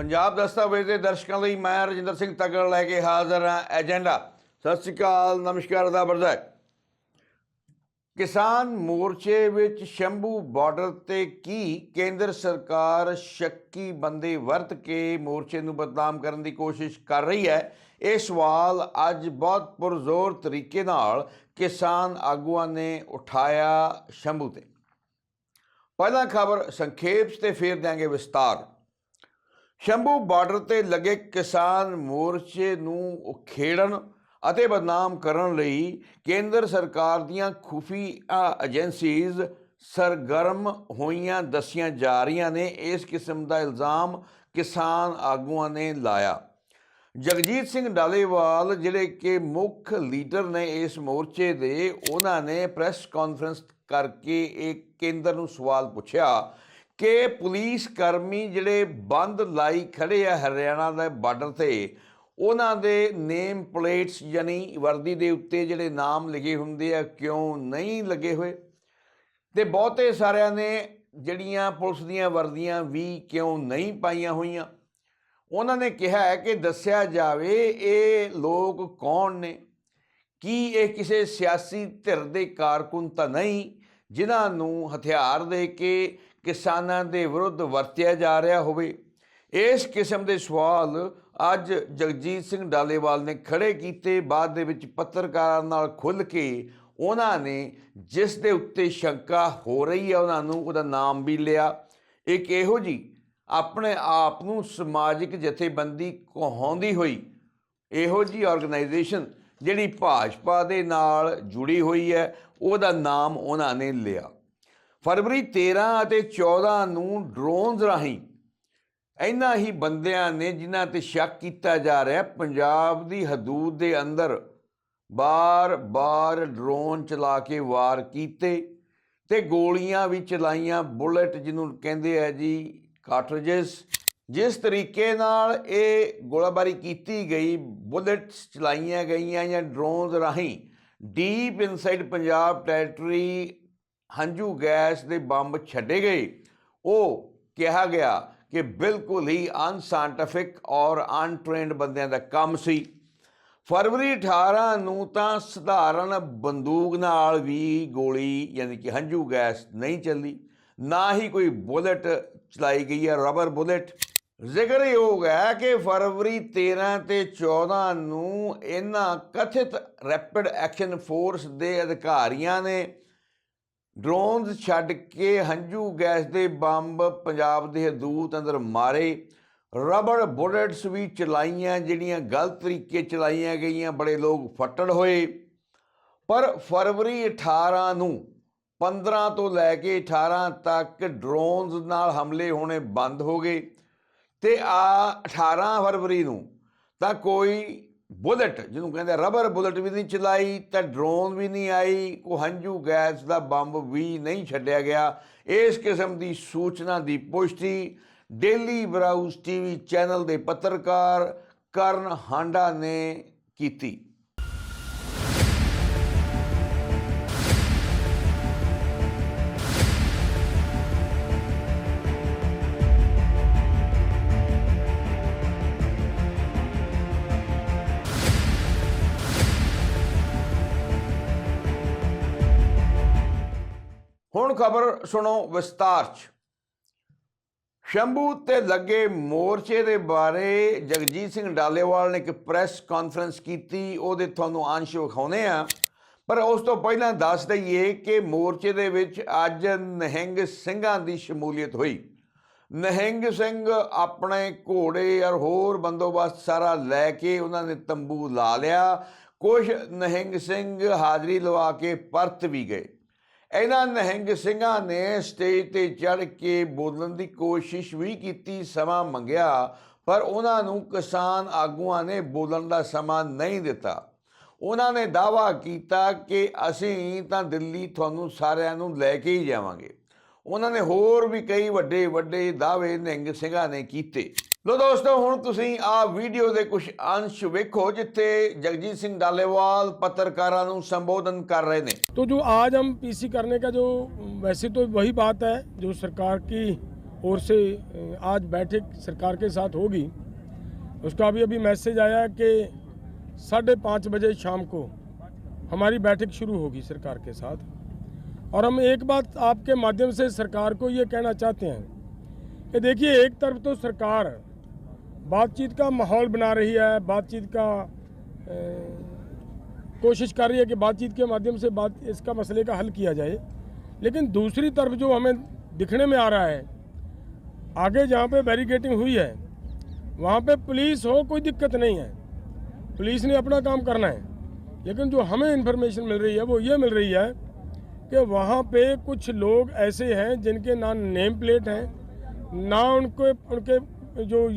ਪੰਜਾਬ ਦਸਤਾਵੇਜ਼ ਦੇ ਦਰਸ਼ਕਾਂ ਲਈ ਮੈਂ ਰਜਿੰਦਰ ਸਿੰਘ ਤਗੜ ਲੈ ਕੇ ਹਾਜ਼ਰ ਹਾਂ, ਏਜੰਡਾ। ਸਤਿ ਸ਼੍ਰੀ ਅਕਾਲ, ਨਮਸਕਾਰ ਦਾ ਬਰਦਾ ਕਿਸਾਨ ਮੋਰਚੇ ਵਿੱਚ ਸ਼ੰਭੂ ਬਾਰਡਰ ਤੇ ਕੀ ਕੇਂਦਰ ਸਰਕਾਰ ਸ਼ੱਕੀ ਬੰਦੇ ਵਰਤ ਕੇ ਮੋਰਚੇ ਨੂੰ ਬਦਨਾਮ ਕਰਨ ਦੀ ਕੋਸ਼ਿਸ਼ ਕਰ ਰਹੀ ਹੈ? ਇਹ ਸਵਾਲ ਅੱਜ ਬਹੁਤ ਪੁਰਜ਼ੋਰ ਤਰੀਕੇ ਨਾਲ ਕਿਸਾਨ ਆਗੂਆਂ ਨੇ ਉਠਾਇਆ ਸ਼ੰਭੂ ਤੇ। ਪਹਿਲਾ ਖਬਰ ਸੰਖੇਪ 'ਚ ਤੇ ਫੇਰ ਦਿਆਂਗੇ ਵਿਸਤਾਰ। ਸ਼ੰਭੂ ਬਾਰਡਰ ਤੇ ਲੱਗੇ ਕਿਸਾਨ ਮੋਰਚੇ ਨੂੰ ਉਖੇੜਨ ਅਤੇ ਬਦਨਾਮ ਕਰਨ ਲਈ ਕੇਂਦਰ ਸਰਕਾਰ ਦੀਆਂ ਖੁਫੀਆ ਏਜੰਸੀਜ਼ ਸਰਗਰਮ ਹੋਈਆਂ ਦੱਸੀਆਂ ਜਾ ਰਹੀਆਂ ਨੇ। ਇਸ ਕਿਸਮ ਦਾ ਇਲਜ਼ਾਮ ਕਿਸਾਨ ਆਗੂਆਂ ਨੇ ਲਾਇਆ। ਜਗਜੀਤ ਸਿੰਘ ਡਾਲੇਵਾਲ, ਜਿਹੜੇ ਕਿ ਮੁੱਖ ਲੀਡਰ ਨੇ ਇਸ ਮੋਰਚੇ ਦੇ, ਉਹਨਾਂ ਨੇ ਪ੍ਰੈਸ ਕਾਨਫਰੰਸ ਕਰਕੇ ਇਹ ਕੇਂਦਰ ਨੂੰ ਸਵਾਲ ਪੁੱਛਿਆ ਕਿ ਪੁਲਿਸ ਕਰਮੀ ਜਿਹੜੇ ਬੰਦ ਲਾਈ ਖੜੇ ਆ ਹਰਿਆਣਾ ਦੇ ਬਾਰਡਰ ਤੇ, ਉਹਨਾਂ ਦੇ ਨੇਮ ਪਲੇਟਸ ਯਾਨੀ ਵਰਦੀ ਦੇ ਉੱਤੇ ਜਿਹੜੇ ਨਾਮ ਲਿਖੇ ਹੁੰਦੇ ਆ ਕਿਉਂ ਨਹੀਂ ਲੱਗੇ ਹੋਏ? ਤੇ ਬਹੁਤੇ ਸਾਰਿਆਂ ਨੇ ਜਿਹੜੀਆਂ ਪੁਲਿਸ ਦੀਆਂ ਵਰਦੀਆਂ ਵੀ ਕਿਉਂ ਨਹੀਂ ਪਾਈਆਂ ਹੋਈਆਂ? ਉਹਨਾਂ ਨੇ ਕਿਹਾ ਹੈ ਕਿ ਦੱਸਿਆ ਜਾਵੇ ਇਹ ਲੋਕ ਕੌਣ ਨੇ? ਕੀ ਇਹ ਕਿਸੇ ਸਿਆਸੀ ਧਿਰ ਦੇ ਕਾਰਕੁਨ ਤਾਂ ਨਹੀਂ, ਜਿਨ੍ਹਾਂ ਨੂੰ ਹਥਿਆਰ ਦੇ ਕੇ ਕਿਸਾਨਾਂ ਦੇ ਵਿਰੁੱਧ ਵਰਤਿਆ ਜਾ ਰਿਹਾ ਹੋਵੇ। ਇਸ ਕਿਸਮ ਦੇ ਸਵਾਲ ਅੱਜ ਜਗਜੀਤ ਸਿੰਘ ਡਾਲੇਵਾਲ ਨੇ ਖੜੇ ਕੀਤੇ। ਬਾਅਦ ਦੇ ਵਿੱਚ ਪੱਤਰਕਾਰਾਂ ਨਾਲ ਖੁੱਲ ਕੇ ਉਹਨਾਂ ਨੇ ਜਿਸ ਦੇ ਉੱਤੇ ਸ਼ੰਕਾ ਹੋ ਰਹੀ ਹੈ, ਉਹਨਾਂ ਨੂੰ ਉਹਦਾ ਨਾਮ ਵੀ ਲਿਆ। ਇੱਕ ਇਹੋ ਜੀ ਆਪਣੇ ਆਪ ਨੂੰ ਸਮਾਜਿਕ ਜਥੇਬੰਦੀ ਕਹਾਉਂਦੀ ਹੋਈ ਇਹੋ ਜੀ ਆਰਗੇਨਾਈਜੇਸ਼ਨ ਜਿਹੜੀ ਭਾਜਪਾ ਦੇ ਨਾਲ ਜੁੜੀ ਹੋਈ ਹੈ, ਉਹਦਾ ਨਾਮ ਉਹਨਾਂ ਨੇ ਲਿਆ। ਫਰਵਰੀ 13 ਅਤੇ 14 ਨੂੰ ਡਰੋਨਸ ਰਾਹੀਂ ਇਹਨਾਂ ਹੀ ਬੰਦਿਆਂ ਨੇ ਜਿਨ੍ਹਾਂ ਤੇ ਸ਼ੱਕ ਕੀਤਾ ਜਾ ਰਿਹਾ, ਪੰਜਾਬ ਦੀ ਹਦੂਦ ਦੇ ਅੰਦਰ ਬਾਰ-ਬਾਰ ਡਰੋਨ ਚਲਾ ਕੇ ਵਾਰ ਕੀਤੇ ਤੇ ਗੋਲੀਆਂ ਵੀ ਚਲਾਈਆਂ। ਬੁਲਟ ਜਿਹਨੂੰ ਕਹਿੰਦੇ ਆ ਜੀ ਕਾਰਟ੍ਰਿਜਸ ਜਿਸ ਤਰੀਕੇ ਨਾਲ ਇਹ ਗੋਲਾਬਾਰੀ ਕੀਤੀ ਗਈ, ਬੁਲਟਸ ਚਲਾਈਆਂ ਗਈਆਂ ਜਾਂ ਡਰੋਨਸ ਰਾਹੀਂ ਡੀਪ ਇਨਸਾਈਡ ਪੰਜਾਬ ਟੈਰੀਟਰੀ ਹੰਝੂ ਗੈਸ ਦੇ ਬੰਬ ਛੱਡੇ ਗਏ। ਉਹ ਕਿਹਾ ਗਿਆ ਕਿ ਬਿਲਕੁਲ ਹੀ ਅਨਸਾਇੰਟਿਫਿਕ ਔਰ ਅਨਟ੍ਰੇਨਡ ਬੰਦਿਆਂ ਦਾ ਕੰਮ ਸੀ। ਫਰਵਰੀ 18 ਨੂੰ ਤਾਂ ਸਧਾਰਨ ਬੰਦੂਕ ਨਾਲ ਵੀ ਗੋਲੀ ਯਾਨੀ ਕਿ ਹੰਝੂ ਗੈਸ ਨਹੀਂ ਚੱਲੀ। ਨਾ ਹੀ ਕੋਈ ਬੁਲੇਟ ਚਲਾਈ ਗਈ ਹੈ, ਰਬਰ ਬੁਲੇਟ। ਬੁਲਟ ਜ਼ਿਕਰਯੋਗ ਹੈ ਕਿ ਫਰਵਰੀ 13 ਤੇ 14 ਨੂੰ ਇਹਨਾਂ ਕਥਿਤ ਰੈਪਿਡ ਐਕਸ਼ਨ ਫੋਰਸ ਦੇ ਅਧਿਕਾਰੀਆਂ ਨੇ ਡਰੋਨਸ ਛੱਡ ਕੇ ਹੰਝੂ ਗੈਸ ਦੇ ਬੰਬ ਪੰਜਾਬ ਦੇ ਹਦੂਦ ਅੰਦਰ ਮਾਰੇ। ਰਬੜ ਬੁਲੇਟਸ ਵੀ ਚਲਾਈਆਂ, ਜਿਹੜੀਆਂ ਗਲਤ ਤਰੀਕੇ ਚਲਾਈਆਂ ਗਈਆਂ, ਬੜੇ ਲੋਕ ਫੱਟੜ ਹੋਏ। ਪਰ ਫਰਵਰੀ 18 ਨੂੰ 15 ਤੋਂ ਲੈ ਕੇ 18 ਤੱਕ ਡਰੋਨਸ ਨਾਲ ਹਮਲੇ ਹੋਣੇ ਬੰਦ ਹੋ ਗਏ। ਤੇ ਆ 18 ਫਰਵਰੀ ਨੂੰ ਤਾਂ ਕੋਈ ਬੁਲਟ, ਜਿਹਨੂੰ ਕਹਿੰਦੇ ਰਬਰ ਬੁਲਟ ਵੀ ਨਹੀਂ ਚਲਾਈ, ਤਾਂ ਡਰੋਨ ਵੀ ਨਹੀਂ ਆਈ ਕੋ ਹੰਝੂ ਗੈਸ ਦਾ ਬੰਬ ਵੀ ਨਹੀਂ ਛੱਡਿਆ ਗਿਆ। ਇਸ ਕਿਸਮ ਦੀ ਸੂਚਨਾ ਦੀ ਪੁਸ਼ਟੀ ਡੇਲੀ ਬਰਾਊਜ਼ ਟੀਵੀ ਚੈਨਲ ਦੇ ਪੱਤਰਕਾਰ ਕਰਨ ਹਾਂਡਾ ਨੇ ਕੀਤੀ। ਖਬਰ ਸੁਣੋ ਵਿਸਤਾਰ ਚ। ਸ਼ੰਭੂ ਤੇ ਲੱਗੇ ਮੋਰਚੇ ਦੇ ਬਾਰੇ ਜਗਜੀਤ ਸਿੰਘ ਡਾਲੇਵਾਲ ਨੇ ਇੱਕ ਪ੍ਰੈਸ ਕਾਨਫਰੰਸ ਕੀਤੀ, ਉਹਦੇ ਤੁਹਾਨੂੰ ਅੰਸ਼ ਵਿਖਾਉਨੇ ਆ। ਪਰ ਉਸ ਤੋਂ ਪਹਿਲਾਂ ਦੱਸ ਦਈਏ ਕਿ ਮੋਰਚੇ ਦੇ ਵਿੱਚ ਅੱਜ ਨਹਿੰਗ ਸਿੰਘਾਂ ਦੀ ਸ਼ਮੂਲੀਅਤ ਹੋਈ। ਨਹਿੰਗ ਸਿੰਘ ਆਪਣੇ ਘੋੜੇ ਔਰ ਹੋਰ ਬੰਦੋਬਸਤ ਸਾਰਾ ਲੈ ਕੇ ਉਹਨਾਂ ਨੇ ਤੰਬੂ ਲਾ ਲਿਆ। ਕੁਝ ਨਹਿੰਗ ਸਿੰਘ ਹਾਜ਼ਰੀ ਲਵਾ ਕੇ ਪਰਤ ਵੀ ਗਏ। ਇਹਨਾਂ ਨਹਿੰਗ ਸਿੰਘਾਂ ਨੇ ਸਟੇਜ ਤੇ ਚੜ੍ਹ ਕੇ ਬੋਲਣ ਦੀ ਕੋਸ਼ਿਸ਼ ਵੀ ਕੀਤੀ, ਸਮਾਂ ਮੰਗਿਆ, ਪਰ ਉਹਨਾਂ ਨੂੰ ਕਿਸਾਨ ਆਗੂਆਂ ਨੇ ਬੋਲਣ ਦਾ ਸਮਾਂ ਨਹੀਂ ਦਿੱਤਾ। ਉਹਨਾਂ ਨੇ ਦਾਵਾ ਕੀਤਾ ਕਿ ਅਸੀਂ ਤਾਂ ਦਿੱਲੀ ਤੁਹਾਨੂੰ ਸਾਰਿਆਂ ਨੂੰ ਲੈ ਕੇ ਹੀ ਜਾਵਾਂਗੇ। ਉਹਨਾਂ ਨੇ ਹੋਰ ਵੀ ਕਈ ਵੱਡੇ ਵੱਡੇ ਦਾਅਵੇ ਨਹਿੰਗ ਸਿੰਘਾਂ ਨੇ ਕੀਤੇ। ਲੋ ਦੋਸਤੋ ਹੁਣ ਤੁਸੀਂ ਆ ਵੀਡੀਓ ਦੇ ਕੁਝ ਅੰਸ਼ ਵੇਖੋ ਜਿੱਥੇ ਜਗਜੀਤ ਸਿੰਘ ਡਾਲੇਵਾਲ ਪੱਤਰਕਾਰਾਂ ਨੂੰ ਸੰਬੋਧਨ ਕਰ ਰਹੇ ਨੇ तो जो आज हम पीसी करने का जो वैसे तो वही बात है जो सरकार की ओर से अ, आज बैठक सरकार के साथ होगी उसका अभी अभी मैसेज आया कि साढ़े पाँच बजे शाम को हमारी बैठक शुरू होगी सरकार के साथ और हम एक बात आपके माध्यम से सरकार को ये कहना चाहते हैं कि देखिए एक तरफ तो सरकार बातचीत का माहौल बना रही है, बातचीत का कोशिश कर रही है कि बातचीत के माध्यम से बात, इसका मसले का हल किया जाए। लेकिन दूसरी तरफ़ जो हमें दिखने में आ रहा है, आगे जहाँ पे बैरिकेटिंग हुई है, वहाँ पे पुलिस हो, कोई दिक्कत नहीं है। पुलिस ने अपना काम करना है, लेकिन जो हमें इन्फॉर्मेशन मिल रही है, वो ये मिल रही है कि वहाँ पे कुछ लोग ऐसे हैं जिनके ना नेम प्लेट हैं, ना उनके उनके जो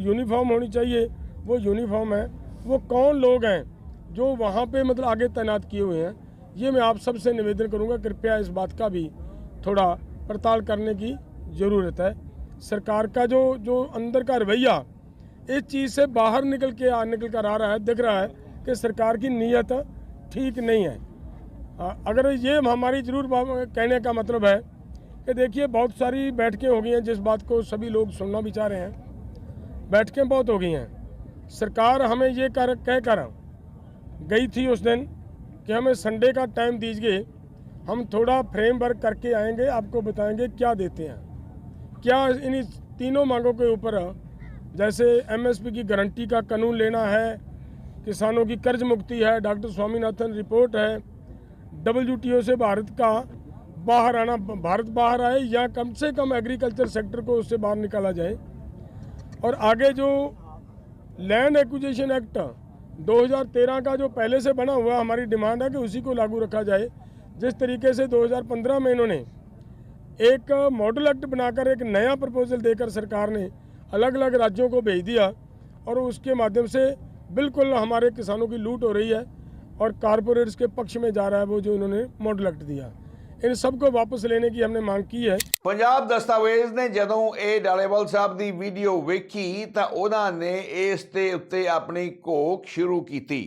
यूनिफॉर्म होनी चाहिए, वो यूनिफॉर्म है। वो कौन लोग हैं जो वहाँ पे मतलब आगे तैनात किए हुए हैं? ये मैं आप सबसे निवेदन करूँगा, कृपया इस बात का भी थोड़ा पड़ताल करने की ज़रूरत है। सरकार का जो जो अंदर का रवैया, इस चीज़ से बाहर निकल के आ, निकल कर आ रहा है, दिख रहा है कि सरकार की नीयत ठीक नहीं है। अगर ये हमारी ज़रूर कहने का मतलब है कि देखिए, बहुत सारी बैठकें हो गई हैं जिस बात को सभी लोग सुनना भी चाह रहे हैं। बैठकें बहुत हो गई हैं। सरकार हमें ये कर, कह कर गई थी उस दिन कि हमें संडे का टाइम दीजिए, हम थोड़ा फ्रेम वर्क करके आएँगे, आपको बताएँगे क्या देते हैं। क्या इन तीनों मांगों के ऊपर, जैसे एमएसपी की गारंटी का कानून लेना है, किसानों की कर्ज मुक्ति है, डॉक्टर स्वामीनाथन रिपोर्ट है डब्ल्यूटीओ से भारत का बाहर आना, भारत बाहर आए, या कम से कम एग्रीकल्चर सेक्टर को उससे बाहर निकाला जाए और आगे जो लैंड एक्विजिशन एक्ट 2013 का जो पहले से बना हुआ हमारी डिमांड है कि उसी को लागू रखा जाए। जिस तरीके से 2015 में इन्होंने एक मॉडल एक्ट बनाकर एक नया प्रपोजल देकर सरकार ने अलग अलग राज्यों को भेज दिया और उसके माध्यम से बिल्कुल हमारे किसानों की लूट हो रही है और कारपोरेट्स के पक्ष में जा रहा है वो जो इन्होंने मॉडल एक्ट दिया। इन सबको वापस लेने की हमने मांग की है ਪੰਜਾਬ ਦਸਤਾਵੇਜ਼ ਨੇ ਜਦੋਂ ਇਹ ਡਾਲੇਵਾਲ ਸਾਹਿਬ ਦੀ ਵੀਡੀਓ ਵੇਖੀ ਤਾਂ ਉਹਨਾਂ ਨੇ ਇਸ ਦੇ ਉੱਤੇ ਆਪਣੀ ਘੋਖ ਸ਼ੁਰੂ ਕੀਤੀ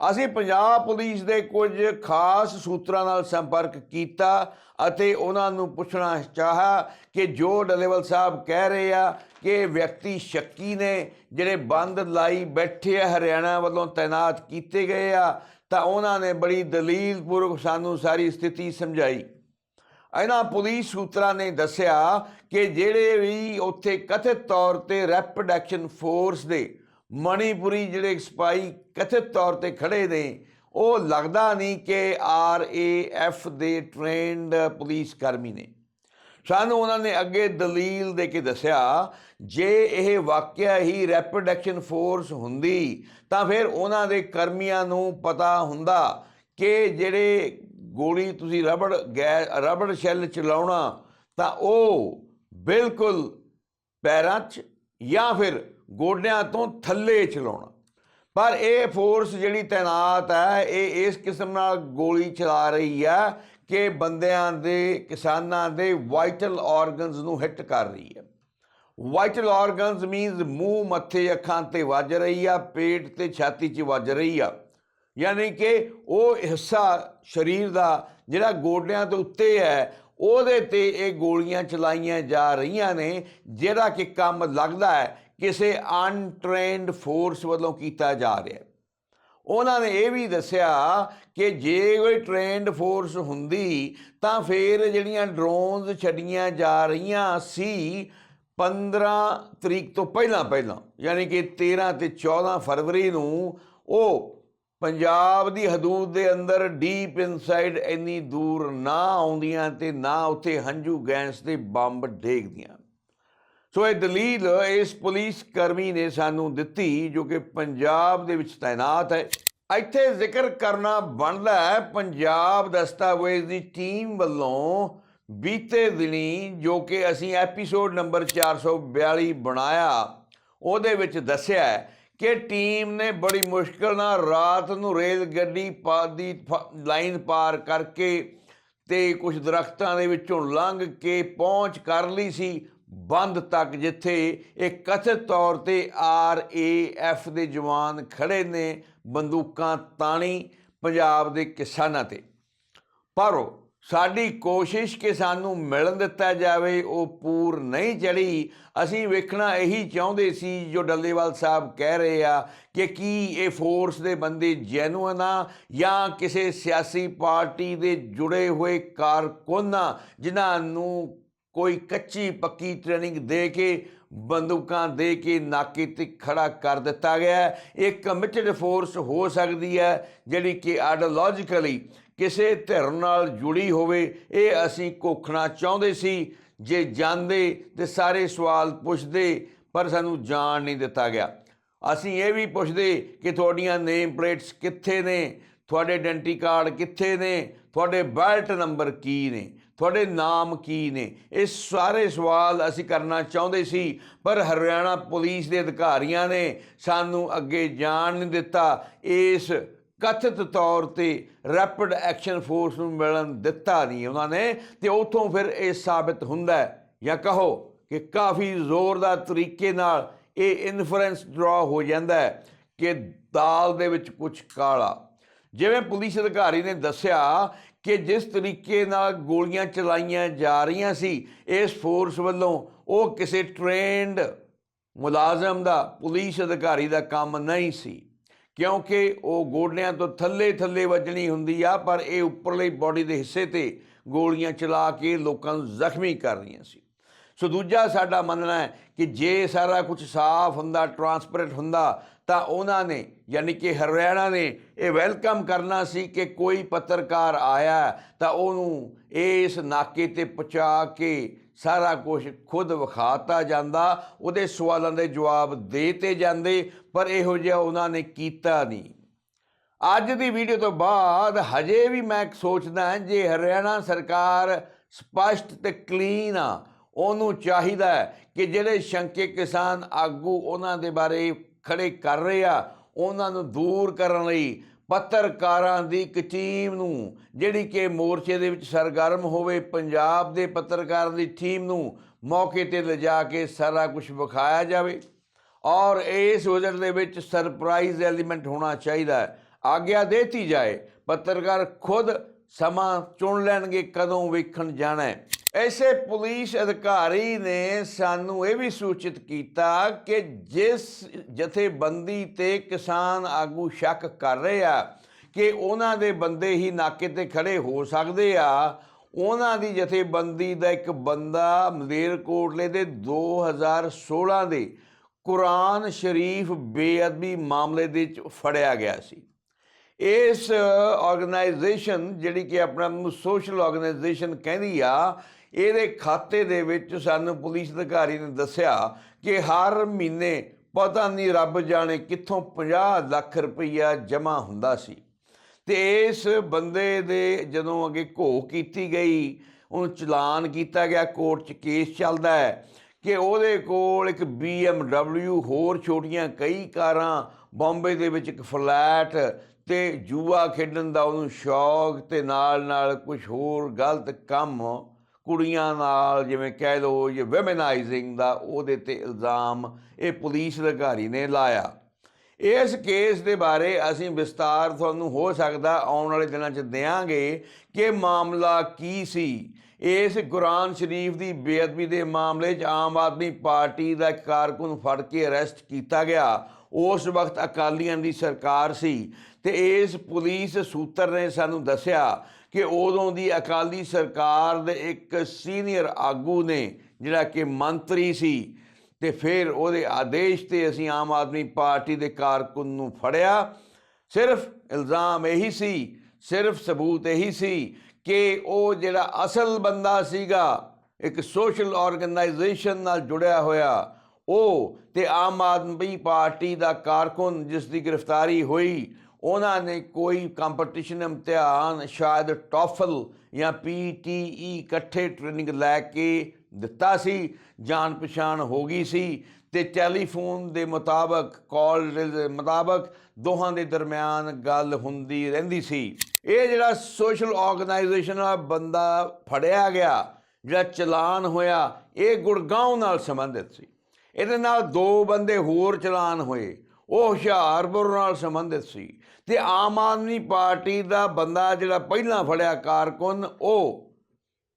ਅਸੀਂ ਪੰਜਾਬ ਪੁਲਿਸ ਦੇ ਕੁਝ ਖਾਸ ਸੂਤਰਾਂ ਨਾਲ ਸੰਪਰਕ ਕੀਤਾ ਅਤੇ ਉਹਨਾਂ ਨੂੰ ਪੁੱਛਣਾ ਚਾਹਾ ਕਿ ਜੋ ਡਾਲੇਵਾਲ ਸਾਹਿਬ ਕਹਿ ਰਹੇ ਆ ਕਿ ਇਹ ਵਿਅਕਤੀ ਸ਼ੱਕੀ ਨੇ ਜਿਹੜੇ ਬੰਦ ਲਾਈ ਬੈਠੇ ਆ ਹਰਿਆਣਾ ਵੱਲੋਂ ਤਾਇਨਾਤ ਕੀਤੇ ਗਏ ਆ ਤਾਂ ਉਹਨਾਂ ਨੇ ਬੜੀ ਦਲੀਲਪੂਰਵਕ ਸਾਨੂੰ ਸਾਰੀ ਸਥਿਤੀ ਸਮਝਾਈ। ਇਹਨਾਂ ਪੁਲਿਸ ਸੂਤਰਾਂ ਨੇ ਦੱਸਿਆ ਕਿ ਜਿਹੜੇ ਵੀ ਉੱਥੇ ਕਥਿਤ ਤੌਰ ਤੇ ਰੈਪਿਡ ਐਕਸ਼ਨ ਫੋਰਸ ਦੇ, ਮਣੀਪੁਰੀ ਜਿਹੜੇ ਸਪਾਈ ਕਥਿਤ ਤੌਰ ਤੇ ਖੜੇ ਨੇ, ਉਹ ਲੱਗਦਾ ਨਹੀਂ ਕਿ ਆਰ ਏ ਆਰਏਐਫ ਦੇ ਟ੍ਰੇਨਡ ਪੁਲਿਸ ਕਰਮੀ ਨੇ। ਸਾਨੂੰ ਉਹਨਾਂ ਨੇ ਅੱਗੇ ਦਲੀਲ ਦੇ ਕੇ ਦੱਸਿਆ, ਜੇ ਇਹ ਵਾਕਿਆ ਹੀ ਰੈਪਿਡ ਐਕਸ਼ਨ ਫੋਰਸ ਹੁੰਦੀ, ਤਾਂ ਫਿਰ ਉਹਨਾਂ ਦੇ ਕਰਮੀਆਂ ਨੂੰ ਪਤਾ ਹੁੰਦਾ ਕਿ ਜਿਹੜੇ ਗੋਲੀ ਤੁਸੀਂ ਰਬੜ ਗੈ, ਰਬੜ ਸ਼ੈਲ ਚਲਾਉਣਾ ਤਾਂ ਉਹ ਬਿਲਕੁਲ ਪੈਰਾਂ 'ਚ ਜਾਂ ਫਿਰ ਗੋਡਿਆਂ ਤੋਂ ਥੱਲੇ ਚਲਾਉਣਾ ਪਰ ਇਹ ਫੋਰਸ ਜਿਹੜੀ ਤਾਇਨਾਤ ਹੈ, ਇਹ ਇਸ ਕਿਸਮ ਨਾਲ ਗੋਲੀ ਚਲਾ ਰਹੀ ਹੈ ਕਿ ਬੰਦਿਆਂ ਦੇ, ਕਿਸਾਨਾਂ ਦੇ ਵਾਈਟਲ ਆਰਗਨਸ ਨੂੰ ਹਿੱਟ ਕਰ ਰਹੀ ਹੈ। ਵਾਈਟਲ ਆਰਗਨਸ ਮੀਨਸ ਮੂੰਹ, ਮੱਥੇ, ਅੱਖਾਂ ਤੇ ਵੱਜ ਰਹੀ ਆ, ਪੇਟ ਤੇ ਛਾਤੀ 'ਚ ਵੱਜ ਰਹੀ ਆ। ਯਾਨੀ ਕਿ ਉਹ ਹਿੱਸਾ ਸਰੀਰ ਦਾ ਜਿਹੜਾ ਗੋਡਿਆਂ ਦੇ ਉੱਤੇ ਹੈ, ਉਹਦੇ ਤੇ ਇਹ ਗੋਲੀਆਂ ਚਲਾਈਆਂ ਜਾ ਰਹੀਆਂ ਨੇ, ਜਿਹੜਾ ਕਿ ਕੰਮ ਲੱਗਦਾ ਹੈ, ਕਿਸੇ ਅਨਟ੍ਰੇਨਡ ਫੋਰਸ ਵੱਲੋਂ ਕੀਤਾ ਜਾ ਰਿਹਾ ਹੈ। ਉਹਨਾਂ ਨੇ ਇਹ ਵੀ ਦੱਸਿਆ ਕਿ ਜੇ ਕੋਈ ਟ੍ਰੇਨਡ ਫੋਰਸ ਹੁੰਦੀ, ਤਾਂ ਫਿਰ ਜਿਹੜੀਆਂ ਡਰੋਨਸ ਛੱਡੀਆਂ ਜਾ ਰਹੀਆਂ ਸੀ 15 ਤਰੀਕ ਤੋਂ ਪਹਿਲਾਂ ਪਹਿਲਾਂ, ਯਾਨੀ ਕਿ 13 ਤੇ 14 ਫਰਵਰੀ ਨੂੰ, ਉਹ ਪੰਜਾਬ ਦੀ ਹਦੂਦ ਦੇ ਅੰਦਰ ਡੀਪ ਇਨਸਾਈਡ ਇੰਨੀ ਦੂਰ ਨਾ ਆਉਂਦੀਆਂ ਤੇ ਨਾ ਉੱਥੇ ਹੰਝੂ ਗੈਸ ਦੇ ਬੰਬ ਡੇਗਦੀਆਂ। ਸੋ ਇਹ ਦਲੀਲ ਇਸ ਪੁਲਿਸ ਕਰਮੀ ਨੇ ਸਾਨੂੰ ਦਿੱਤੀ ਜੋ ਕਿ ਪੰਜਾਬ ਦੇ ਵਿੱਚ ਤਾਇਨਾਤ ਹੈ ਇੱਥੇ ਜ਼ਿਕਰ ਕਰਨਾ ਬਣਦਾ ਹੈ ਪੰਜਾਬ ਦਸਤਾਵੇਜ਼ ਦੀ ਟੀਮ ਵੱਲੋਂ ਬੀਤੇ ਦਿਨੀ ਜੋ ਕਿ ਅਸੀਂ ਐਪੀਸੋਡ ਨੰਬਰ 442 ਬਣਾਇਆ ਉਹਦੇ ਵਿੱਚ ਦੱਸਿਆ ਕਿ ਟੀਮ ਨੇ ਬੜੀ ਮੁਸ਼ਕਲ ਨਾਲ ਰਾਤ ਨੂੰ ਰੇਲ ਗੱਡੀ ਪਾ ਦੀ ਫ- ਲਾਈਨ ਪਾਰ ਕਰਕੇ ਤੇ ਕੁਝ ਦਰਖਤਾਂ ਦੇ ਵਿੱਚੋਂ ਲੰਘ ਕੇ ਪਹੁੰਚ ਕਰ ਲਈ ਸੀ ਬੰਦ ਤੱਕ ਜਿੱਥੇ ਇਹ ਕਥਿਤ ਤੌਰ ਤੇ ਆਰ ਏ ਆਰਏਐਫ ਦੇ ਜਵਾਨ ਖੜੇ ਨੇ ਬੰਦੂਕਾਂ ਤਾਣੀ ਪੰਜਾਬ ਦੇ ਕਿਸਾਨਾਂ ਤੇ। ਪਰ ਸਾਡੀ ਕੋਸ਼ਿਸ਼ ਕਿ ਸਾਨੂੰ ਮਿਲਣ ਦਿੱਤਾ ਜਾਵੇ, ਉਹ ਪੂਰ ਨਹੀਂ ਚੜੀ। ਅਸੀਂ ਵੇਖਣਾ ਇਹੀ ਚਾਹੁੰਦੇ ਸੀ, ਜੋ ਡੱਲੇਵਾਲ ਸਾਹਿਬ ਕਹਿ ਰਹੇ ਆ ਕਿ ਕੀ ਇਹ ਫੋਰਸ ਦੇ ਬੰਦੇ ਜੈਨੂਅਨ ਆ ਜਾਂ ਕਿਸੇ ਸਿਆਸੀ ਪਾਰਟੀ ਦੇ ਜੁੜੇ ਹੋਏ ਕਾਰਕੁਨ ਆ, ਜਿਨ੍ਹਾਂ ਨੂੰ ਕੋਈ ਕੱਚੀ ਪੱਕੀ ਟ੍ਰੇਨਿੰਗ ਦੇ ਕੇ, ਬੰਦੂਕਾਂ ਦੇ ਕੇ ਨਾਕੇ ਤੇ ਖੜਾ ਕਰ ਦਿੱਤਾ ਗਿਆ ਇਹ ਕਮਿਟਡ ਫੋਰਸ ਹੋ ਸਕਦੀ ਹੈ, ਜਿਹੜੀ ਕਿ ਆਈਡੀਓਲੋਜੀਕਲੀ ਕਿਸੇ ਧਿਰ ਨਾਲ ਜੁੜੀ ਹੋਵੇ। ਇਹ ਅਸੀਂ ਕੋਖਣਾ ਚਾਹੁੰਦੇ ਸੀ, ਜੇ ਜਾਂਦੇ ਤੇ ਸਾਰੇ ਸਵਾਲ ਪੁੱਛਦੇ, ਪਰ ਸਾਨੂੰ ਜਾਣ ਨਹੀਂ ਦਿੱਤਾ ਗਿਆ। ਅਸੀਂ ਇਹ ਵੀ ਪੁੱਛਦੇ ਕਿ ਤੁਹਾਡੀਆਂ ਨੇਮ ਪਲੇਟਸ ਕਿੱਥੇ ਨੇ, ਤੁਹਾਡੇ ਆਇਡੈਂਟੀ ਕਾਰਡ ਕਿੱਥੇ ਨੇ, ਤੁਹਾਡੇ ਬੈਲਟ ਨੰਬਰ ਕੀ ਨੇ? ਤੁਹਾਡੇ ਨਾਮ ਕੀ ਨੇ? ਇਹ ਸਾਰੇ ਸਵਾਲ ਅਸੀਂ ਕਰਨਾ ਚਾਹੁੰਦੇ ਸੀ, ਪਰ ਹਰਿਆਣਾ ਪੁਲਿਸ ਦੇ ਅਧਿਕਾਰੀਆਂ ਨੇ ਸਾਨੂੰ ਅੱਗੇ ਜਾਣ ਨਹੀਂ ਦਿੱਤਾ। ਇਸ ਕਥਿਤ ਤੌਰ ਤੇ ਰੈਪਿਡ ਐਕਸ਼ਨ ਫੋਰਸ ਨੂੰ ਮਿਲਣ ਦਿੱਤਾ ਨਹੀਂ ਉਹਨਾਂ ਨੇ, ਤੇ ਉਥੋਂ ਫਿਰ ਇਹ ਸਾਬਤ ਹੁੰਦਾ ਹੈ। ਜਾਂ ਕਹੋ ਕਿ ਕਾਫੀ ਜ਼ੋਰਦਾਰ ਤਰੀਕੇ ਨਾਲ ਇਹ ਇਨਫਰੈਂਸ ਡਰਾ ਹੋ ਜਾਂਦਾ ਹੈ ਕਿ ਦਾਲ ਦੇ ਵਿੱਚ ਕੁਝ ਕਾਲਾ। ਜਿਵੇਂ ਪੁਲਿਸ ਅਧਿਕਾਰੀ ਨੇ ਦੱਸਿਆ ਕਿ ਜਿਸ ਤਰੀਕੇ ਨਾਲ ਗੋਲੀਆਂ ਚਲਾਈਆਂ ਜਾ ਰਹੀਆਂ ਸੀ, ਇਸ ਫੋਰਸ ਵੱਲੋਂ ਉਹ ਕਿਸੇ ਟ੍ਰੇਨਡ ਮੁਲਾਜ਼ਮ ਦਾ, ਪੁਲਿਸ ਅਧਿਕਾਰੀ ਦਾ ਕੰਮ ਨਹੀਂ ਸੀ। ਕਿਉਂਕਿ ਉਹ ਗੋਡਿਆਂ ਤੋਂ ਥੱਲੇ ਥੱਲੇ ਵੱਜਣੀ ਹੁੰਦੀ ਆ, ਪਰ ਇਹ ਉੱਪਰਲੇ ਬਾਡੀ ਦੇ ਹਿੱਸੇ ਤੇ ਗੋਲੀਆਂ ਚਲਾ ਕੇ ਲੋਕਾਂ ਨੂੰ ਜ਼ਖਮੀ ਕਰ ਰਹੀਆਂ ਸੀ। ਸੋ ਦੂਜਾ ਸਾਡਾ ਮੰਨਣਾ ਹੈ ਕਿ ਜੇ ਸਾਰਾ ਕੁਝ ਸਾਫ਼ ਹੁੰਦਾ ਟਰਾਂਸਪੇਰੈਂਟ ਹੁੰਦਾ, ਤਾਂ ਉਹਨਾਂ ਨੇ, ਯਾਨੀ ਕਿ ਹਰਿਆਣਾ ਨੇ ਇਹ ਵੈਲਕਮ ਕਰਨਾ ਸੀ ਕਿ ਕੋਈ ਪੱਤਰਕਾਰ ਆਇਆ ਤਾਂ ਉਹਨੂੰ ਇਸ ਨਾਕੇ ਤੇ ਪਹੁੰਚਾ ਕੇ ਸਾਰਾ ਕੁਝ ਖੁਦ ਵਿਖਾਤਾ ਜਾਂਦਾ। ਉਹਦੇ ਸਵਾਲਾਂ ਦੇ ਜਵਾਬ ਦੇਤੇ ਜਾਂਦੇ, ਪਰ ਇਹੋ ਜਿਹਾ ਉਹਨਾਂ ਨੇ ਕੀਤਾ ਨਹੀਂ। ਅੱਜ ਦੀ ਵੀਡੀਓ ਤੋਂ ਬਾਅਦ ਹਜੇ ਵੀ ਮੈਂ ਸੋਚਦਾ ਜੇ ਹਰਿਆਣਾ ਸਰਕਾਰ ਸਪਸ਼ਟ ਤੇ ਕਲੀਨ ਆ ਉਹਨੂੰ ਚਾਹੀਦਾ ਕਿ ਜਿਹੜੇ ਸ਼ੰਕੇ ਕਿਸਾਨ ਆਗੂ ਉਹਨਾਂ ਦੇ ਬਾਰੇ ਖੜੇ ਕਰ ਰਹੇ ਆ, ਉਹਨਾਂ ਨੂੰ ਦੂਰ ਕਰਨ ਲਈ ਪੱਤਰਕਾਰਾਂ ਦੀ ਇੱਕ ਟੀਮ ਨੂੰ, ਜਿਹੜੀ ਕਿ ਮੋਰਚੇ ਦੇ ਵਿੱਚ ਸਰਗਰਮ ਹੋਵੇ, ਪੰਜਾਬ ਦੇ ਪੱਤਰਕਾਰਾਂ ਦੀ ਟੀਮ ਨੂੰ ਮੌਕੇ ਤੇ ਲਿਜਾ ਕੇ ਸਾਰਾ ਕੁਝ ਵਿਖਾਇਆ ਜਾਵੇ। ਔਰ ਇਸ ਵਜਰ ਦੇ ਵਿੱਚ ਸਰਪ੍ਰਾਈਜ਼ ਐਲੀਮੈਂਟ ਹੋਣਾ ਚਾਹੀਦਾ ਹੈ। ਆਗਿਆ ਦੇਤੀ ਜਾਏ, ਪੱਤਰਕਾਰ ਖੁਦ ਸਮਾਂ ਚੁਣ ਲੈਣਗੇ, ਕਦੋਂ ਵੇਖਣ ਜਾਣਾ ਹੈ। ਐਸੇ ਪੁਲਿਸ ਅਧਿਕਾਰੀ ਨੇ ਸਾਨੂੰ ਇਹ ਵੀ ਸੂਚਿਤ ਕੀਤਾ ਕਿ ਜਿਸ ਜਥੇਬੰਦੀ ਤੇ ਕਿਸਾਨ ਆਗੂ ਸ਼ੱਕ ਕਰ ਰਹੇ ਆ ਕਿ ਉਹਨਾਂ ਦੇ ਬੰਦੇ ਹੀ ਨਾਕੇ ਤੇ ਖੜੇ ਹੋ ਸਕਦੇ ਆ, ਉਹਨਾਂ ਦੀ ਜਥੇਬੰਦੀ ਦਾ ਇੱਕ ਬੰਦਾ ਮਲੇਰਕੋਟਲੇ ਦੇ 2016 ਦੇ ਕੁਰਾਨ ਸ਼ਰੀਫ ਬੇਅਦਬੀ ਮਾਮਲੇ ਦੇ ਵਿੱਚ ਫੜਿਆ ਗਿਆ ਸੀ। ਇਸ ਆਰਗੇਨਾਈਜੇਸ਼ਨ ਜਿਹੜੀ ਕਿ ਆਪਣਾ ਸੋਸ਼ਲ ਆਰਗੇਨਾਈਜੇਸ਼ਨ ਕਹਿੰਦੀ ਆ ਇਹਦੇ ਖਾਤੇ ਦੇ ਵਿੱਚ ਸਾਨੂੰ ਪੁਲਿਸ ਅਧਿਕਾਰੀ ਨੇ ਦੱਸਿਆ ਕਿ ਹਰ ਮਹੀਨੇ ਪਤਾ ਨਹੀਂ ਰੱਬ ਜਾਣੇ ਕਿੱਥੋਂ 50 ਲੱਖ ਰੁਪਈਆ ਜਮ੍ਹਾਂ ਹੁੰਦਾ ਸੀ। ਤੇ ਇਸ ਬੰਦੇ ਦੇ ਜਦੋਂ ਅੱਗੇ ਘੋਖ ਕੀਤੀ ਗਈ, ਉਹਨੂੰ ਚਲਾਨ ਕੀਤਾ ਗਿਆ, ਕੋਰਟ 'ਚ ਕੇਸ ਚੱਲਦਾ ਹੈ ਕਿ ਉਹਦੇ ਕੋਲ ਇੱਕ BMW ਹੋਰ ਛੋਟੀਆਂ ਕਈ ਕਾਰਾਂ, ਬੰਬੇ ਦੇ ਵਿੱਚ ਇੱਕ ਫਲੈਟ ਤੇ ਜੂਆ ਖੇਡਣ ਦਾ ਉਹਨੂੰ ਸ਼ੌਕ ਤੇ ਨਾਲ ਨਾਲ ਕੁਝ ਹੋਰ ਗਲਤ ਕੰਮ ਕੁੜੀਆਂ ਨਾਲ, ਜਿਵੇਂ ਕਹਿ ਲਓ ਇਹ ਵੈਮਨਾਈਜ਼ਿੰਗ ਦਾ, ਉਹਦੇ ਤੇ ਇਲਜ਼ਾਮ ਇਹ ਪੁਲਿਸ ਅਧਿਕਾਰੀ ਨੇ ਲਾਇਆ। ਇਸ ਕੇਸ ਦੇ ਬਾਰੇ ਅਸੀਂ ਵਿਸਤਾਰ ਤੁਹਾਨੂੰ ਹੋ ਸਕਦਾ, ਆਉਣ ਵਾਲੇ ਦਿਨਾਂ 'ਚ ਦੇਵਾਂਗੇ ਕਿ ਮਾਮਲਾ ਕੀ ਸੀ। ਇਸ ਕੁਰਾਨ ਸ਼ਰੀਫ ਦੀ ਬੇਅਦਬੀ ਦੇ ਮਾਮਲੇ 'ਚ ਆਮ ਆਦਮੀ ਪਾਰਟੀ ਦਾ ਕਾਰਕੁਨ ਫੜ ਕੇ ਅਰੈਸਟ ਕੀਤਾ ਗਿਆ। ਉਸ ਵਕਤ ਅਕਾਲੀਆਂ ਦੀ ਸਰਕਾਰ ਸੀ ਤੇ ਇਸ ਪੁਲਿਸ ਸੂਤਰ ਨੇ ਸਾਨੂੰ ਦੱਸਿਆ ਕਿ ਉਦੋਂ ਦੀ ਅਕਾਲੀ ਸਰਕਾਰ ਦੇ ਇੱਕ ਸੀਨੀਅਰ ਆਗੂ ਨੇ, ਜਿਹੜਾ ਕਿ ਮੰਤਰੀ ਸੀ, ਤੇ ਫਿਰ ਉਹਦੇ ਆਦੇਸ਼ ਤੇ ਅਸੀਂ ਆਮ ਆਦਮੀ ਪਾਰਟੀ ਦੇ ਕਾਰਕੁਨ ਨੂੰ ਫੜਿਆ। ਸਿਰਫ ਇਲਜ਼ਾਮ ਇਹੀ ਸੀ, ਸਿਰਫ ਸਬੂਤ ਇਹੀ ਸੀ ਕਿ ਉਹ ਜਿਹੜਾ ਅਸਲ ਬੰਦਾ ਸੀਗਾ, ਇੱਕ ਸੋਸ਼ਲ ਆਰਗੇਨਾਈਜੇਸ਼ਨ ਨਾਲ ਜੁੜਿਆ ਹੋਇਆ, ਉਹ ਤੇ ਆਮ ਆਦਮੀ ਪਾਰਟੀ ਦਾ ਕਾਰਕੁਨ ਜਿਸ ਦੀ ਗ੍ਰਿਫਤਾਰੀ ਹੋਈ ਉਹਨਾਂ ਨੇ ਕੋਈ ਕੰਪੀਟੀਸ਼ਨ ਇਮਤਿਹਾਨ ਸ਼ਾਇਦ ਟੋਫਲ ਜਾਂ ਪੀਟੀਈ ਇਕੱਠੇ ਟ੍ਰੇਨਿੰਗ ਲੈ ਕੇ ਦਿੱਤਾ ਸੀ, ਜਾਣ ਪਛਾਣ ਹੋ ਗਈ ਸੀ ਤੇ ਟੈਲੀਫੋਨ ਦੇ ਮੁਤਾਬਕ ਕਾਲ ਦੇ ਮੁਤਾਬਕ ਦੋਹਾਂ ਦੇ ਦਰਮਿਆਨ ਗੱਲ ਹੁੰਦੀ ਰਹਿੰਦੀ ਸੀ। ਇਹ ਜਿਹੜਾ ਸੋਸ਼ਲ ਆਰਗੇਨਾਈਜੇਸ਼ਨ ਦਾ ਬੰਦਾ ਫੜਿਆ ਗਿਆ, ਜਿਹੜਾ ਚਲਾਨ ਹੋਇਆ, ਇਹ ਗੁੜਗਾਉਂ ਨਾਲ ਸੰਬੰਧਿਤ ਸੀ। ਇਹਦੇ ਨਾਲ ਦੋ ਬੰਦੇ ਹੋਰ ਚਲਾਨ ਹੋਏ। ਉਹ ਹੁਸ਼ਿਆਰਪੁਰ ਨਾਲ ਸੰਬੰਧਿਤ ਸੀ। ਤੇ ਆਮ ਆਦਮੀ ਪਾਰਟੀ ਦਾ ਬੰਦਾ ਜਿਹੜਾ ਪਹਿਲਾਂ ਫੜਿਆ ਕਾਰਕੁਨ, ਉਹ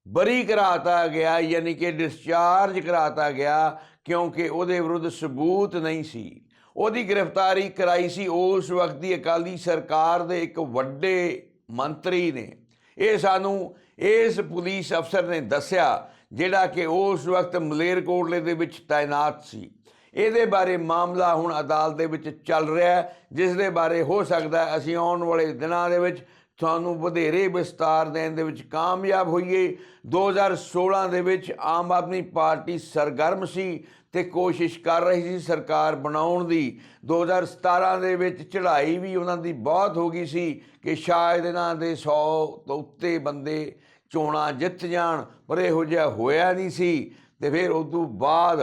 ਬਰੀ ਕਰਾਤਾ ਗਿਆ, ਯਾਨੀ ਕਿ ਡਿਸਚਾਰਜ ਕਰਾਤਾ ਗਿਆ, ਕਿਉਂਕਿ ਉਹਦੇ ਵਿਰੁੱਧ ਸਬੂਤ ਨਹੀਂ ਸੀ। ਉਹਦੀ ਗ੍ਰਿਫਤਾਰੀ ਕਰਾਈ ਸੀ। ਉਸ ਵਕਤ ਦੀ ਅਕਾਲੀ ਸਰਕਾਰ ਦੇ ਇੱਕ ਵੱਡੇ ਮੰਤਰੀ ਨੇ। ਇਹ ਸਾਨੂੰ ਇਸ ਪੁਲਿਸ ਅਫਸਰ ਨੇ ਦੱਸਿਆ, ਜਿਹੜਾ ਕਿ ਉਸ ਵਕਤ ਮਲੇਰਕੋਟਲੇ ਦੇ ਵਿੱਚ ਤਾਇਨਾਤ ਸੀ। ਇਹਦੇ ਬਾਰੇ ਮਾਮਲਾ ਹੁਣ ਅਦਾਲਤ ਦੇ ਵਿੱਚ ਚੱਲ ਰਿਹਾ ਹੈ, ਜਿਸ ਦੇ ਬਾਰੇ ਹੋ ਸਕਦਾ ਅਸੀਂ ਆਉਣ ਵਾਲੇ ਦਿਨਾਂ ਦੇ ਵਿੱਚ ਤੁਹਾਨੂੰ ਵਧੇਰੇ ਵਿਸਤਾਰ ਦੇਣ ਦੇ ਵਿੱਚ ਕਾਮਯਾਬ ਹੋਈਏ। 2016 ਦੇ ਵਿੱਚ ਆਮ ਆਦਮੀ ਪਾਰਟੀ ਸਰਗਰਮ ਸੀ ਤੇ ਕੋਸ਼ਿਸ਼ ਕਰ ਰਹੀ ਸੀ ਸਰਕਾਰ ਬਣਾਉਣ ਦੀ। 2017 ਦੇ ਵਿੱਚ ਚੜ੍ਹਾਈ ਵੀ ਉਹਨਾਂ ਦੀ ਬਹੁਤ ਹੋ ਗਈ ਸੀ ਕਿ ਸ਼ਾਇਦ ਇਹਨਾਂ ਦੇ 100 ਤੋਂ ਉੱਤੇ ਬੰਦੇ ਚੋਣਾਂ ਜਿੱਤ ਜਾਣ, ਪਰ ਇਹੋ ਜਿਹਾ ਹੋਇਆ ਨਹੀਂ ਸੀ। ਤੇ ਫਿਰ ਉਸ ਤੋਂ ਬਾਅਦ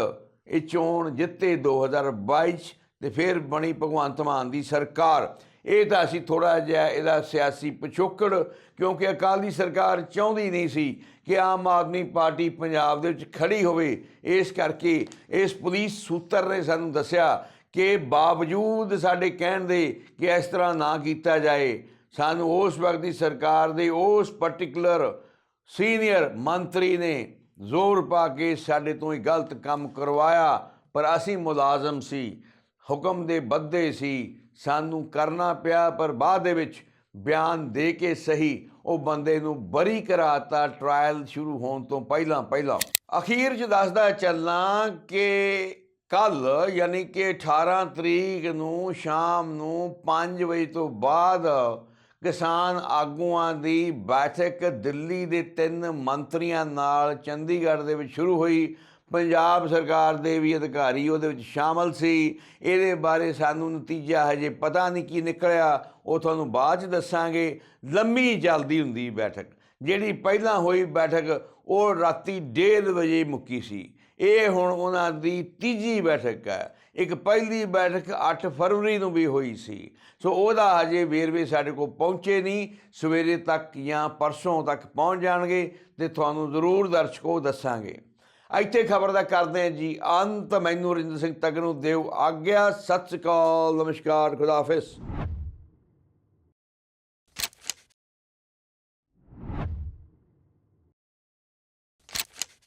ਇਹ ਚੋਣ ਜਿੱਤੇ 2022 'ਚ ਤੇ ਫਿਰ ਬਣੀ ਭਗਵੰਤ ਮਾਨ ਦੀ ਸਰਕਾਰ। ਇਹ ਤਾਂ ਅਸੀਂ ਥੋੜਾ ਜਿਹਾ ਇਹਦਾ ਸਿਆਸੀ ਪਿਛੋਕੜ, ਕਿਉਂਕਿ ਅਕਾਲੀ ਸਰਕਾਰ ਚਾਹੁੰਦੀ ਨਹੀਂ ਸੀ ਕਿ ਆਮ ਆਦਮੀ ਪਾਰਟੀ ਪੰਜਾਬ ਦੇ ਵਿੱਚ ਖੜੀ ਹੋਵੇ। ਇਸ ਕਰਕੇ ਇਸ ਪੁਲਿਸ ਸੂਤਰ ਨੇ ਸਾਨੂੰ ਦੱਸਿਆ ਕਿ ਬਾਵਜੂਦ ਸਾਡੇ ਕਹਿਣ ਦੇ ਕਿ ਇਸ ਤਰ੍ਹਾਂ ਨਾ ਕੀਤਾ ਜਾਏ, ਸਾਨੂੰ ਉਸ ਵਕਤ ਦੀ ਸਰਕਾਰ ਦੇ ਉਸ ਪਾਰਟਿਕੂਲਰ ਸੀਨੀਅਰ ਮੰਤਰੀ ਨੇ ਜ਼ੋਰ ਪਾ ਕੇ ਸਾਡੇ ਤੋਂ ਹੀ ਗਲਤ ਕੰਮ ਕਰਵਾਇਆ, ਪਰ ਅਸੀਂ ਮੁਲਾਜ਼ਮ ਸੀ, ਹੁਕਮ ਦੇ ਬੱਦੇ ਸੀ, ਸਾਨੂੰ ਕਰਨਾ ਪਿਆ, ਪਰ ਬਾਅਦ ਦੇ ਵਿੱਚ ਬਿਆਨ ਦੇ ਕੇ ਸਹੀ, ਉਹ ਬੰਦੇ ਨੂੰ ਬਰੀ ਕਰਾਤਾ ਟ੍ਰਾਇਲ ਸ਼ੁਰੂ ਹੋਣ ਤੋਂ ਪਹਿਲਾਂ ਪਹਿਲਾਂ। ਅਖੀਰ 'ਚ ਦੱਸਦਾ ਚੱਲਾਂ ਕਿ ਕੱਲ, ਯਾਨੀ ਕਿ 18 ਤਰੀਕ ਨੂੰ ਸ਼ਾਮ ਨੂੰ 5 ਵਜੇ ਤੋਂ ਬਾਅਦ ਕਿਸਾਨ ਆਗੂਆਂ ਦੀ ਬੈਠਕ ਦਿੱਲੀ ਦੇ ਤਿੰਨ ਮੰਤਰੀਆਂ ਨਾਲ ਚੰਡੀਗੜ੍ਹ ਦੇ ਵਿੱਚ ਸ਼ੁਰੂ ਹੋਈ। ਪੰਜਾਬ ਸਰਕਾਰ ਦੇ ਵੀ ਅਧਿਕਾਰੀ ਉਹਦੇ ਵਿੱਚ ਸ਼ਾਮਲ ਸੀ। ਇਹਦੇ ਬਾਰੇ ਸਾਨੂੰ ਨਤੀਜਾ ਹਜੇ ਪਤਾ ਨਹੀਂ ਕੀ ਨਿਕਲਿਆ। ਉਹ ਤੁਹਾਨੂੰ ਬਾਅਦ ਚ ਦੱਸਾਂਗੇ। ਲੰਮੀ ਚੱਲਦੀ ਹੁੰਦੀ ਬੈਠਕ। ਜਿਹੜੀ ਪਹਿਲਾਂ ਹੋਈ ਬੈਠਕ, ਉਹ ਰਾਤੀ 1:30 ਵਜੇ ਮੁੱਕੀ ਸੀ। ਇਹ ਹੁਣ ਉਹਨਾਂ ਦੀ ਤੀਜੀ ਬੈਠਕ ਹੈ। ਇੱਕ ਪਹਿਲੀ ਬੈਠਕ 8 ਫਰਵਰੀ ਨੂੰ ਵੀ ਹੋਈ ਸੀ। ਸੋ ਉਹਦਾ ਹਜੇ ਵੇਰਵੇ ਸਾਡੇ ਕੋਲ ਪਹੁੰਚੇ ਨਹੀਂ। ਸਵੇਰੇ ਤੱਕ ਜਾਂ ਪਰਸੋਂ ਤੱਕ ਪਹੁੰਚ ਜਾਣਗੇ ਤੇ ਤੁਹਾਨੂੰ ਜ਼ਰੂਰ ਦਰਸ਼ਕੋ ਦੱਸਾਂਗੇ। ਇੱਥੇ ਖਬਰ ਦਾ ਕਰਦੇ ਹਾਂ ਜੀ। ਅੰਤ, ਮੈਨੂੰ ਰਿੰਦਰ ਸਿੰਘ ਤਗਨੂ ਦੇਵ ਆਗਿਆ। ਸਤਿ ਸ਼੍ਰੀ ਅਕਾਲ। ਨਮਸਕਾਰ। ਖੁਦਾ ਹਾਫਿਜ਼।